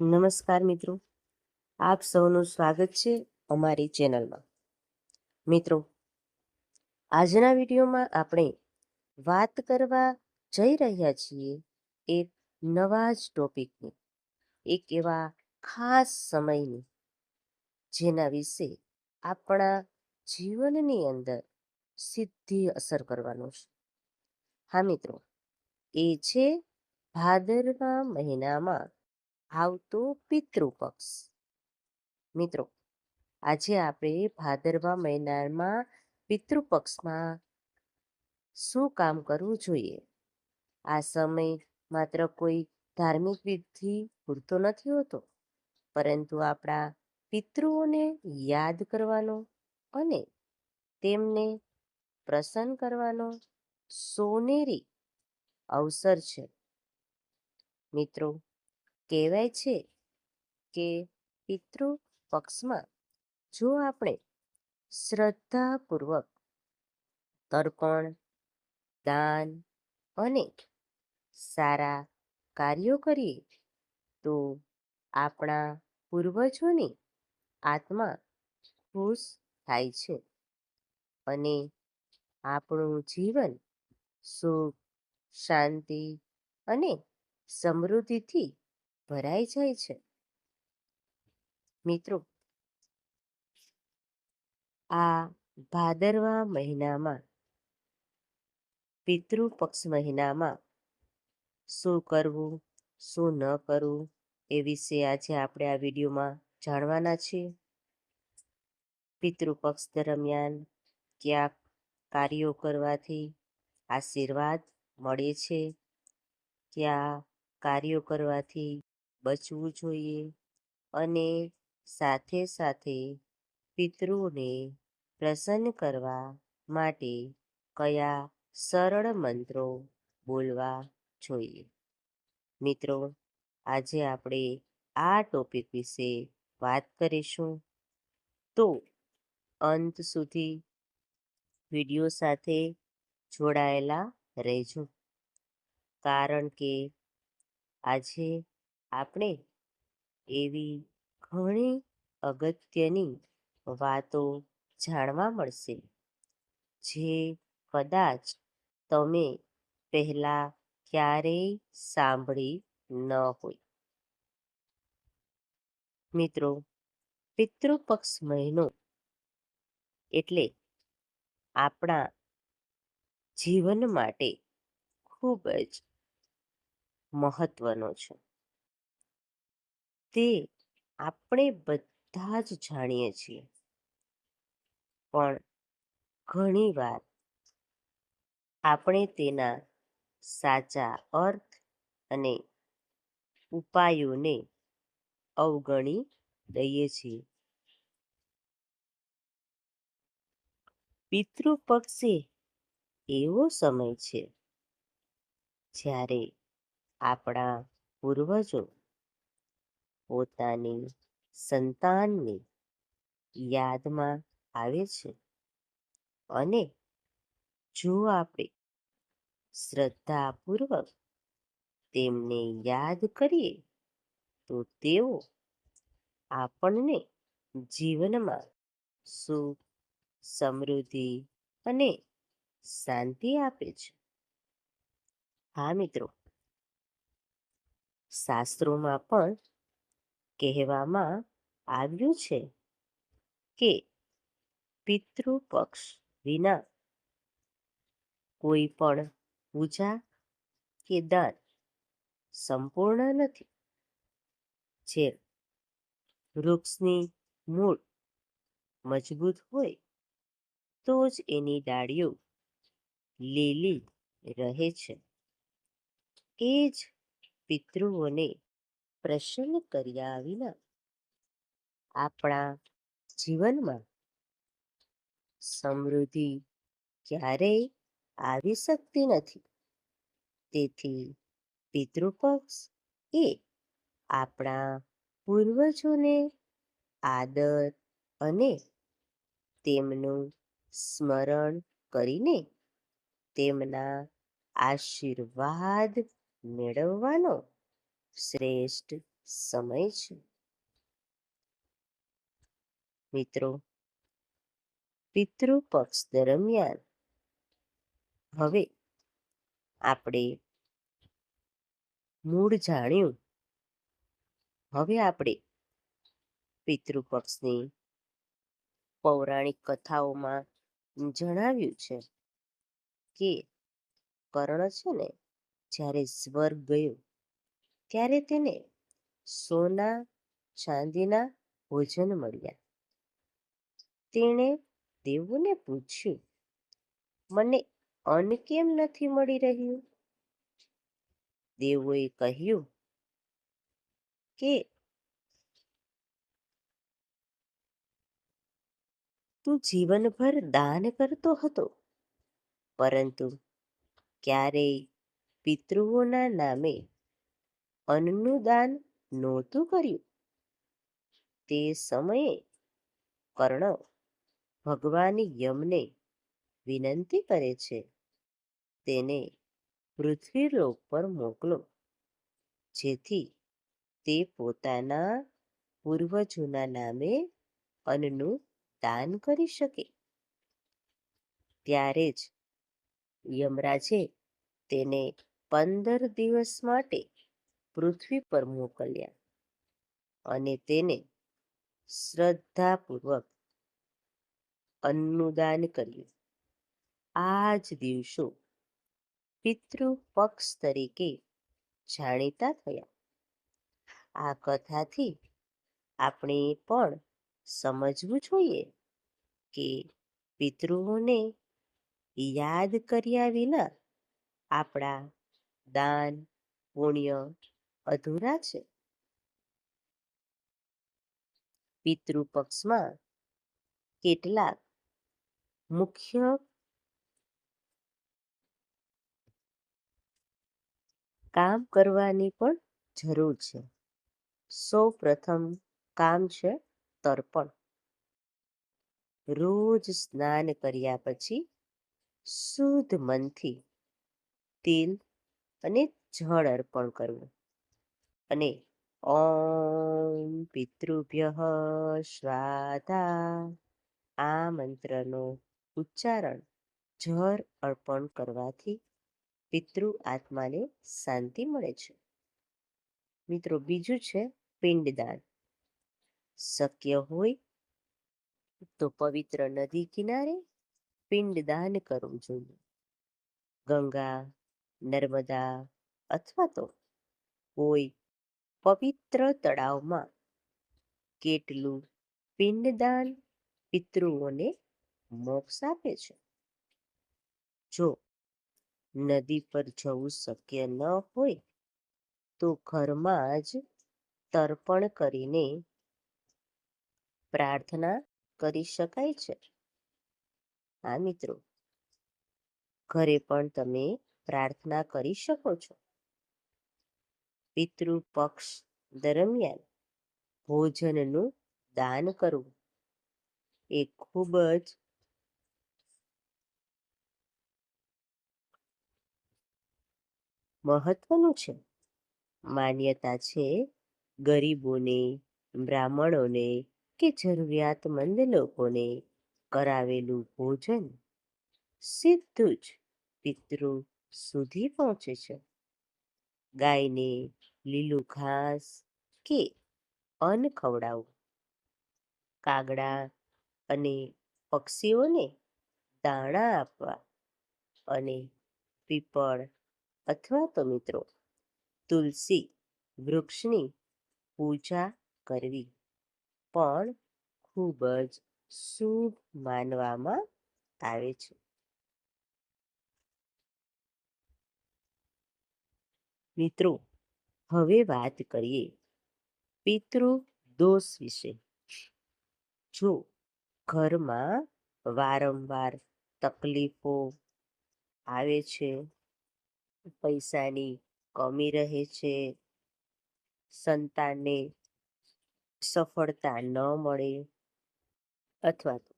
નમસ્કાર મિત્રો. આપ સૌનું સ્વાગત છે અમારી ચેનલમાં. મિત્રો, આજના વિડીયોમાં આપણે વાત કરવા જઈ રહ્યા છીએ એક નવા જ ટોપિકની, એક એવા ખાસ સમયની, જેના વિશે આપણા જીવનની અંદર સીધી અસર કરવાનો છે. હા મિત્રો, એ છે ભાદરવા મહિનામાં આવતો પિતૃપક્ષ. મિત્રો, આજે આપણે ભાદરવા મહિનામાં પિતૃપક્ષમાં શું કામ કરવું જોઈએ? આ સમય માત્ર કોઈ ધાર્મિક વિધિ પૂરતો નથી હોતો, પરંતુ આપણા પિતૃઓને યાદ કરવાનો અને તેમને પ્રસન્ન કરવાનો સોનેરી અવસર છે. મિત્રો કહેવાય છે કે પિતૃ પક્ષમાં જો આપણે શ્રદ્ધાપૂર્વક તર્પણ, દાન અને સારા કાર્યો કરીએ, તો આપણા પૂર્વજોની આત્મા ખુશ થાય છે અને આપણું જીવન સુખ, શાંતિ અને સમૃદ્ધિથી ભરાઈ જાય છે? મિત્રો, આ ભાદરવા મહિનામાં, પિતૃ પક્ષ મહિનામાં શું કરવું, શું ન કરવું એ વિશે આજે આપણે આ વિડીયોમાં જાણવાના છીએ. પિતૃ પક્ષ દરમિયાન કયા કાર્યો કરવાથી આશીર્વાદ મળે છે? કયા કાર્યો કરવાથી બચવું જોઈએ અને સાથે સાથે પિતૃને પ્રસન્ન કરવા માટે કયા સરળ મંત્રો બોલવા જોઈએ? મિત્રો, આજે આપણે આ ટોપિક વિશે વાત કરીશું. તો અંત સુધી વીડિયો સાથે જોડાયેલા રહેજો. કારણ કે આજે આપણે એવી ઘણી અગત્યની વાતો જાણવા મળશે, જે કદાચ તમે પહેલાં ક્યારેય સાંભળી ન હોય. મિત્રો, પિતૃપક્ષ મહિનો એટલે આપણા જીવન માટે ખૂબ જ મહત્વનો છે. તે આપણે બધા જ જાણીએ છીએ. પણ ઘણીવાર આપણે તેના સાચા અર્થ અને ઉપાયોને અવગણી દઈએ છીએ. પિતૃપક્ષે એવો સમય છે જ્યારે આપણા પૂર્વજો પોતાની સંતાનની યાદમાં આવે છે. અને જો આપણે શ્રદ્ધાપૂર્વક તેમને યાદ કરીએ, તો તેઓ આપણને જીવનમાં સુખ, સમૃદ્ધિ અને શાંતિ આપે છે. હા મિત્રો, શાસ્ત્રોમાં પણ કહેવામાં આવ્યું છે કે પિતૃપક્ષ વિના કોઈ પણ પૂજા કે દાન સંપૂર્ણ નથી. જે વૃક્ષની મૂળ મજબૂત હોય તો જ એની ડાળીઓ લીલી રહે છે. એ જ પિતૃઓને પ્રસન્ન કર્યા વિના આપણા જીવનમાં સમૃદ્ધિ ક્યારેય આવી શકતી નથી. તેથી પિતૃપક્ષ એ આપણા પૂર્વજોને આદર અને તેમનું સ્મરણ કરીને તેમના આશીર્વાદ મેળવવાનો શ્રેષ્ઠ સમય છે. મિત્રો પિતૃ પક્ષ દરમિયાન હવે આપણે મૂળ જાણ્યું. હવે આપણે પિતૃપક્ષની પૌરાણિક કથાઓમાં જણાવ્યું છે કે કર્ણ છે ને, જ્યારે સ્વર્ગ ગયો ત્યારે તેને સોના, ચાંદીના ભોજન મળ્યા. તેણે દેવોને પૂછ્યું, મને અન્ન કેમ નથી મળી રહ્યું? દેવોએ કહ્યું, કે તું જીવનભર દાન કરતો હતો, પરંતુ ક્યારેય પિતૃઓના નામે અન્નનું દાન નહોતું કર્યું. તે સમયે કર્ણ ભગવાન યમને વિનંતી કરે છે, તેને પૃથ્વીલોક પર મોકલો, જેથી તે પોતાના પૂર્વજોના નામે અન્નનું દાન કરી શકે. ત્યારે જ યમરાજે તેને પંદર દિવસ માટે પૃથ્વી પર મોકલ્યા અને તેને શ્રદ્ધાપૂર્વક અન્નદાન દાન કર્યું. આ જ દિવસો પિતૃ પક્ષ તરીકે જાણીતા થયા. આ કથાથી આપણે પણ સમજવું જોઈએ કે પિતૃઓને યાદ કર્યા વિના આપણા દાન, પુણ્ય અધૂરા છે. પિતૃપક્ષમાં કેટલાક મુખ્ય કામ કરવાની પણ જરૂર છે. સૌ પ્રથમ કામ છે તર્પણ. રોજ સ્નાન કર્યા પછી શુદ્ધ મનથી તેલ અને જળ અર્પણ કરવું. અને ઓમ પિતૃભ્ય સ્વાધા આ મંત્રનો ઉચ્ચારણ જર અર્પણ કરવાથી પિતૃ આત્માને શાંતિ મળે છે. મિત્રો, બીજું છે પિંડદાન. શક્ય હોય તો પવિત્ર નદી કિનારે પિંડદાન કરવું જોઈએ. ગંગા, નર્મદા અથવા તો કોઈ પવિત્ર તળાવમાં કેટલું પિંડદાન પિતૃઓને મોક્ષ આપે છે? જો નદી પર જવું શક્ય ન હોય, તો ઘરમાં જ તર્પણ કરીને પ્રાર્થના કરી શકાય છે. હા મિત્રો, ઘરે પણ તમે પ્રાર્થના કરી શકો છો. પિતૃ પક્ષ દરમિયાન ભોજનનું દાન કરવું. એ ખૂબ જ મહત્વનું છે. માન્યતા છે ગરીબોને, બ્રાહ્મણોને કે જરૂરિયાતમંદ લોકોને કરાવેલું ભોજન સીધું જ પિતૃ સુધી પહોંચે છે. ગાયને લીલું ઘાસ કે અન્ન ખવડાવવું કાગડા અને પક્ષીઓને દાણા આપવા અને પીપળ અથવા તો મિત્રો, તુલસી વૃક્ષની પૂજા કરવી. પણ ખૂબ જ શુભ માનવામાં આવે છે. મિત્રો હવે વાત કરીએ પિતૃ દોષ વિશે. જો ઘરમાં વારંવાર તકલીફો આવે છે, પૈસાની કમી રહે છે, સંતાનને સફળતા ન મળે અથવા તો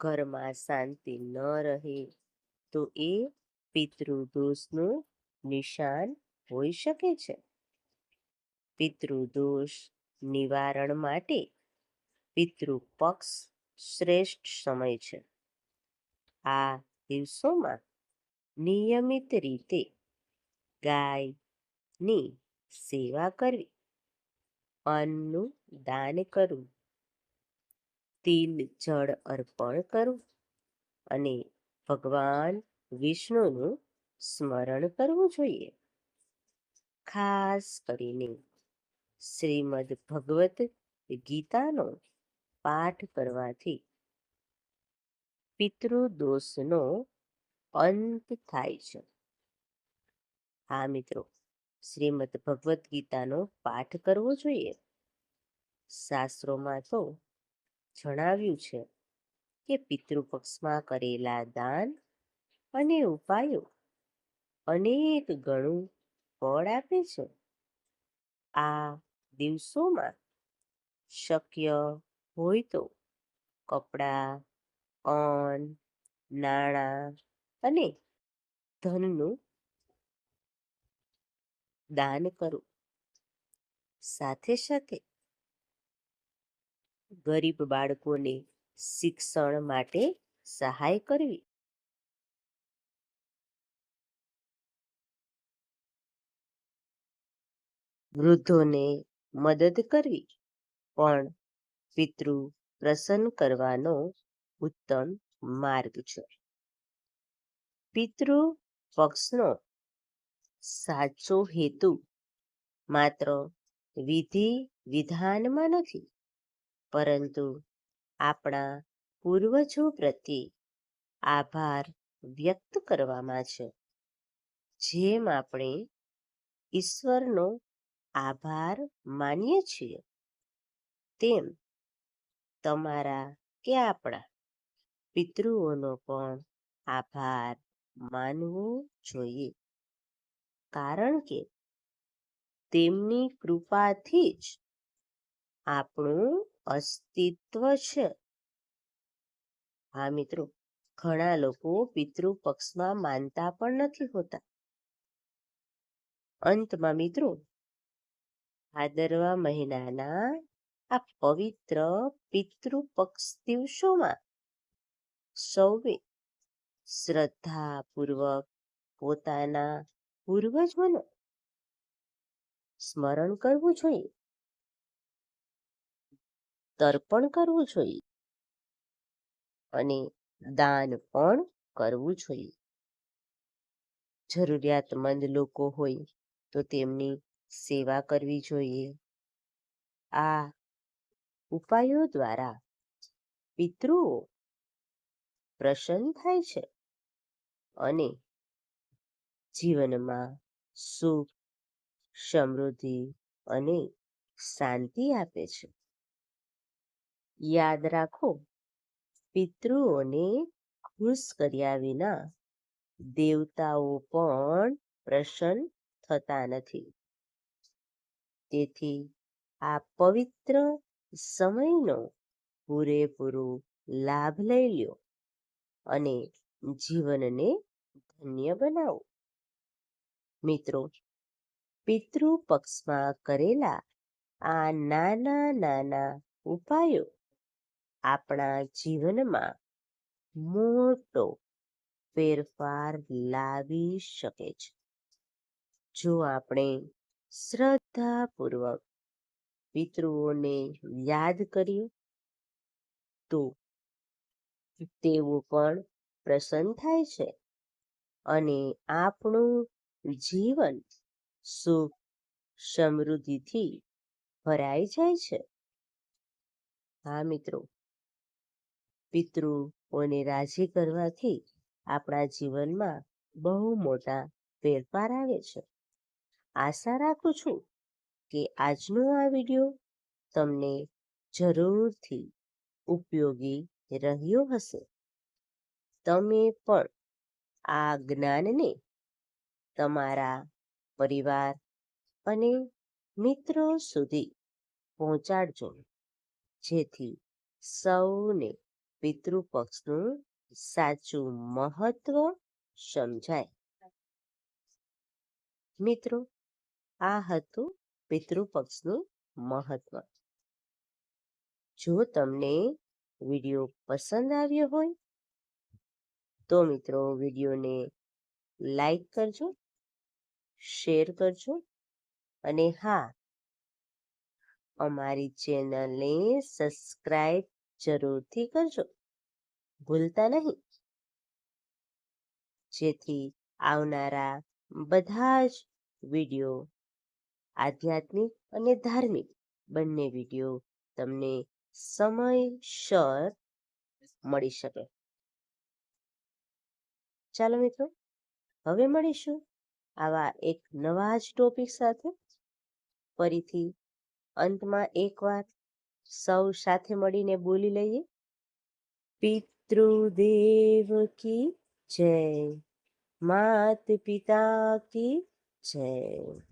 ઘરમાં શાંતિ ન રહે, તો એ પિતૃદોષનું નિશાન હોઈ શકે છે. પિતૃદોષ નિવારણ માટે પિતૃપક્ષ શ્રેષ્ઠ સમય છે. આ દિવસોમાં નિયમિત રીતે ગાયની સેવા કરવી, અન્નનું દાન કરવું, તિલ જળ અર્પણ કરવું અને ભગવાન વિષ્ણુનું સ્મરણ કરવું જોઈએ. ખાસ કરીને શ્રીમદ ભગવત ગીતાનો પાઠ કરવાથી પિતૃદોષનો અંત થાય છે. હા મિત્રો, શ્રીમદ ભગવદ્ ગીતાનો પાઠ કરવો જોઈએ? શાસ્ત્રોમાં તો જણાવ્યું છે કે પિતૃપક્ષમાં કરેલા દાન અને ઉપાયો અનેક ગણું ફળ આપે છે. આ દિવસોમાં શક્ય હોય તો કપડાં અન્ન નાણાં અને ધનનું દાન કરવું સાથે સાથે ગરીબ બાળકોને શિક્ષણ માટે સહાય કરવી. વૃદ્ધોને મદદ કરવી. પણ પિતૃ પ્રસન્ન કરવાનો ઉત્તમ માર્ગ છે. પિતૃ પક્ષનો સાચો હેતુ માત્ર વિધિ વિધાનમાં નથી, પરંતુ આપણા પૂર્વજો પ્રત્યે આભાર વ્યક્ત કરવામાં છે. જેમ આપણે ઈશ્વરનો આભાર માનીએ છીએ. તેમ તમારા કે આપણા પિતૃઓનો પણ આભાર માનવો જોઈએ. કારણ કે તેમની કૃપાથી જ આપણું અસ્તિત્વ છે. હા મિત્રો, ઘણા લોકો પિતૃ પક્ષમાં માનતા પણ નથી હોતા. અંતમાં મિત્રો ભાદરવા મહિનાના આ પવિત્ર પિતૃપક્ષ દિવસોમાં સૌએ શ્રદ્ધાપૂર્વક પોતાના પૂર્વજોનું સ્મરણ કરવું જોઈએ. તર્પણ કરવું જોઈએ. અને દાન પણ કરવું જોઈએ. જરૂરિયાતમંદ લોકો હોય તો તેમની સેવા કરવી જોઈએ. આ ઉપાયો દ્વારા પિતૃઓ પ્રસન્ન થાય છે અને જીવનમાં સુખ, સમૃદ્ધિ અને શાંતિ આપે છે. યાદ રાખો, પિતૃઓને ખુશ કર્યા વિના દેવતાઓ પણ પ્રસન્ન થતા નથી. તેથી આ પવિત્ર સમયનો પૂરેપૂરો લાભ લઈ લ્યો અને જીવનને ધન્ય બનાવો. મિત્રો પિતૃ પક્ષમાં કરેલા આ નાના નાના ઉપાયો આપણા જીવનમાં મોટો ફેરફાર લાવી શકે છે. જો આપણે શ્રદ્ધાપૂર્વક પિતૃઓને યાદ કરીએ તો તેઓ પણ પ્રસન્ન થાય છે અને આપણું જીવન સુખ સમૃદ્ધિથી ભરાઈ જાય છે. હા, મિત્રો. પિતૃઓને રાજી કરવાથી આપણા જીવનમાં બહુ મોટા ફેરફાર આવે છે. આશા રાખું છું કે આજનો આ વીડિયો તમને જરૂરથી ઉપયોગી રહ્યો હશે. તમે પણ આ જ્ઞાનને તમારા પરિવાર અને મિત્રો સુધી પહોંચાડજો, જેથી સૌને પિતૃપક્ષનું સાચું મહત્વ સમજાય. મિત્રો, આ હતું પિતૃપક્ષનું મહત્વ. જો તમને વીડિયો પસંદ આવ્યો હોય, તો મિત્રો વિડીયોને લાઈક કરજો, શેર કરજો અને હા, અમારી ચેનલને સબસ્ક્રાઈબ જરૂરથી કરજો. ભૂલતા નહીં. જેથી આવનારા બધા જ વીડિયો આધ્યાત્મિક અને ધાર્મિક બંને વીડિયો તમને સમયસર મળી શકે. ચાલો મિત્રો, હવે મળીશું આવા એક નવા જ ટોપિક સાથે. ફરીથી અંતમાં એકવાર સૌ સાથે મળીને બોલી લઈએ. પિતૃદેવ કી જય, માત પિતા કી જય.